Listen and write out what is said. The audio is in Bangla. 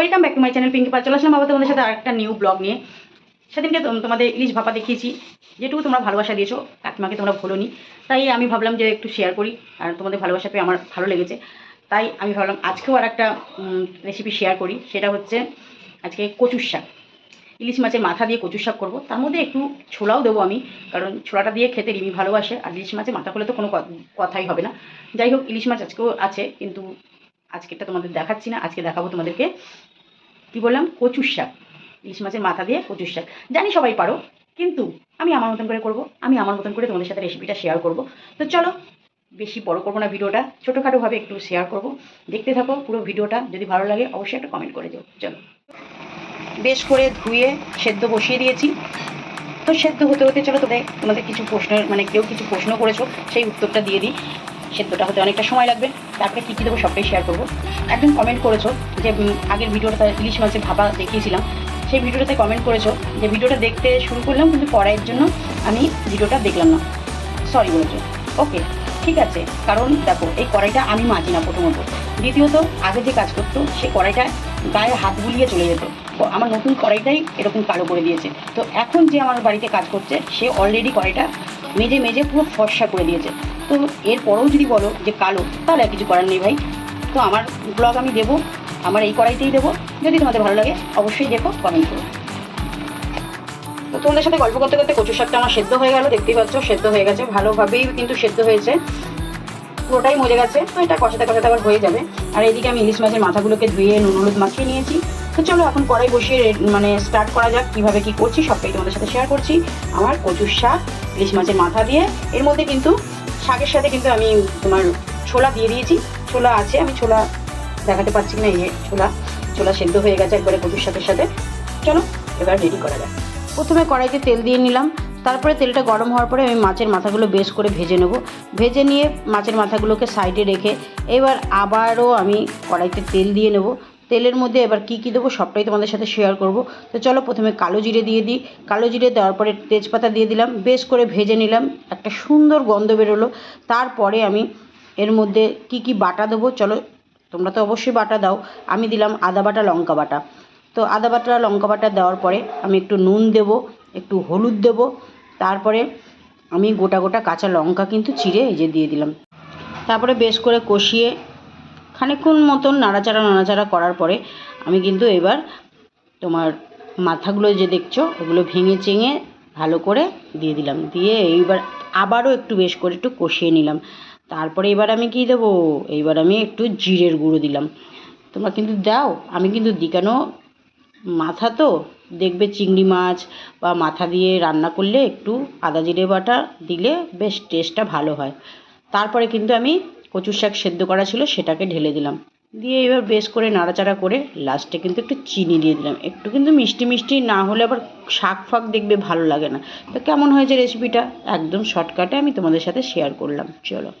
Welcome back to my channel Pinki Pal চলে আসলাম আবার তোমাদের সাথে আরেকটা নিউ ব্লগ নিয়ে। সেদিনকে তোম- তোমাদের ইলিশ ভাপা দেখিয়েছি। যেটুকু তোমরা ভালোবাসা দিয়েছ, কাকিমাকে তোমরা ভুলোনি। তাই আমি ভাবলাম যে একটু শেয়ার করি, আর তোমাদের ভালোবাসা পেয়ে আমার ভালো লেগেছে। তাই আমি ভাবলাম আজকেও আর একটা রেসিপি শেয়ার করি। সেটা হচ্ছে আজকে কচুর শাক। ইলিশ মাছের মাথা দিয়ে কচুর শাক করব। তার মধ্যে একটু ছোলাও দেবো আমি, কারণ ছোলাটা দিয়ে খেতে রিমি ভালোবাসে, আর ইলিশ মাছের মাথা করলে তো কোনো কথাই হবে না। যাই হোক, ইলিশ মাছ আজকেও আছে, কিন্তু আজকেরটা তোমাদের দেখাচ্ছি না। আজকে দেখাবো তোমাদেরকে কি বললাম? কচুর শাক। ইলিশ মাছের মাথা দিয়ে কচুর শাক। জানি সবাই পারো, কিন্তু আমি আমার মতন করে করব, আমি আমার মতন করে তোমাদের সাথে রেসিপিটা শেয়ার করব। তো চলো, বেশি বড় করব না ভিডিওটা ছোটোখাটোভাবে একটু শেয়ার করব। দেখতে থাকো পুরো ভিডিওটা যদি ভালো লাগে অবশ্যই একটা কমেন্ট করে দিও। চলো। বেশ করে ধুয়ে, সেদ্ধ বসিয়ে দিয়েছি। তো সেদ্ধ হতে হতে, চলো তোদের তোমাদের কিছু প্রশ্নের মানে কেউ কিছু প্রশ্ন করেছ, সেই উত্তরটা দিয়ে দিই। সেদ্ধটা হতে অনেকটা সময় লাগবে। তারপরে কী কী দেবো সবটাই শেয়ার করব। একজন কমেন্ট করেছ যে আগের ভিডিওটা ইলিশ মাছের ভাবা দেখিয়েছিলাম। সেই ভিডিওটাতে কমেন্ট করেছ যে, ভিডিওটা দেখতে শুরু করলাম কিন্তু কড়াইয়ের জন্য আমি ভিডিওটা দেখলাম না। সরি বলেছ। ওকে ঠিক আছে। কারণ দেখো, এই কড়াইটা আমি মাজি না প্রথমত। দ্বিতীয়ত, আগে যে কাজ করতো, সে কড়াইটা গায়ে হাত বুলিয়ে চলে যেত। আমার নতুন কড়াইটাই এরকম কালো করে দিয়েছে। তো এখন যে আমার বাড়িতে কাজ করছে, সে অলরেডি কড়াইটা মেজে মেজে পুরো ফর্সা করে দিয়েছে। তো এরপরেও যদি বলো যে কালো, তাহলে কিছু করার নেই ভাই। তো আমার ব্লগ আমি দেবো, আমার এই কড়াইতেই দেবো। যদি তোমাদের ভালো লাগে, অবশ্যই দেখো কমেন্ট করো। তো তোমাদের সাথে গল্প করতে করতে কচুর শাকটা আমার সেদ্ধ হয়ে গেল, দেখতেই পাচ্ছ, সেদ্ধ হয়ে গেছে, ভালোভাবেই কিন্তু সেদ্ধ হয়েছে। পুরোটাই মজে গেছে। তো এটা কষাতে কষাতে আবার হয়ে যাবে। আর এদিকে আমি ইলিশ মাছের মাথাগুলোকে ধুয়ে নুন, হলুদ মাখিয়ে নিয়েছি। তো চলো এখন কড়াই বসিয়ে মানে স্টার্ট করা যাক, কীভাবে কী করছি, সবটাই তোমাদের সাথে শেয়ার করছি। আমার কচুর শাক, ইলিশ মাছের মাথা দিয়ে। এর মধ্যে কিন্তু শাকের সাথে কিন্তু আমি তোমার ছোলা দিয়ে দিয়েছি। ছোলা আছে, আমি ছোলা দেখাতে পারছি না এই ছোলা ছোলা সেদ্ধ হয়ে গেছে একবারে কচুর শাকের সাথে। চলো, এবার রেডি করা যাক। প্রথমে কড়াইতে তেল দিয়ে নিলাম। তারপরে তেলটা গরম হওয়ার পরে আমি মাছের মাথাগুলো বেশ করে ভেজে নেব। ভেজে নিয়ে মাছের মাথাগুলোকে সাইডে রেখে এবার আবারও আমি কড়াইতে তেল দিয়ে নেব। তেলের মধ্যে এবার কী কী দেবো সবটাই তোমাদের সাথে শেয়ার করব। তো চলো প্রথমে কালো জিরে দিয়ে দিই। কালো জিরে দেওয়ার পরে তেজপাতা দিয়ে দিলাম। বেশ করে ভেজে নিলাম। একটা সুন্দর গন্ধ বেরোলো। তারপরে আমি এর মধ্যে কি কি বাটা দেবো চলো, তোমরা তো অবশ্যই বাটা দাও। আমি দিলাম আদা বাটা, লঙ্কা বাটা। তো আদা বাটা, লঙ্কা বাটা দেওয়ার পরে আমি একটু নুন দেব, একটু হলুদ দেব। তারপরে আমি গোটা গোটা কাঁচা লঙ্কা কিন্তু চিড়ে এই যে দিয়ে দিলাম। তারপরে বেশ করে কষিয়ে খানিকক্ষণ মতন নাড়াচাড়া নাড়াচাড়া করার পরে আমি কিন্তু এবার তোমার মাথাগুলো যে দেখছ, ওগুলো ভেঙে চেঙে ভালো করে দিয়ে দিলাম। দিয়ে এইবার আবারও একটু বেশ করে একটু কষিয়ে নিলাম। তারপরে এবার আমি কী দেবো? এইবার আমি একটু জিরের গুঁড়ো দিলাম। তোমরা কিন্তু দাও, আমি কিন্তু দিই কেন মাথা তো দেখবে চিংড়ি মাছ বা মাথা দিয়ে রান্না করলে একটু আদা, জিরে বাটা দিলে বেশ টেস্টটা ভালো হয়। তারপরে কিন্তু আমি কচুর শাক সেদ্ধ করা ছিল সেটাকে ঢেলে দিলাম। দিয়ে এবার বেশ করে নাড়াচাড়া করে লাস্টে কিন্তু একটু চিনি দিয়ে দিলাম। একটু কিন্তু মিষ্টি মিষ্টি না হলে আবার শাক ফাক দেখবে ভালো লাগে না। তো কেমন হয়েছে রেসিপিটা একদম শর্টকাটে আমি তোমাদের সাথে শেয়ার করলাম। চলো।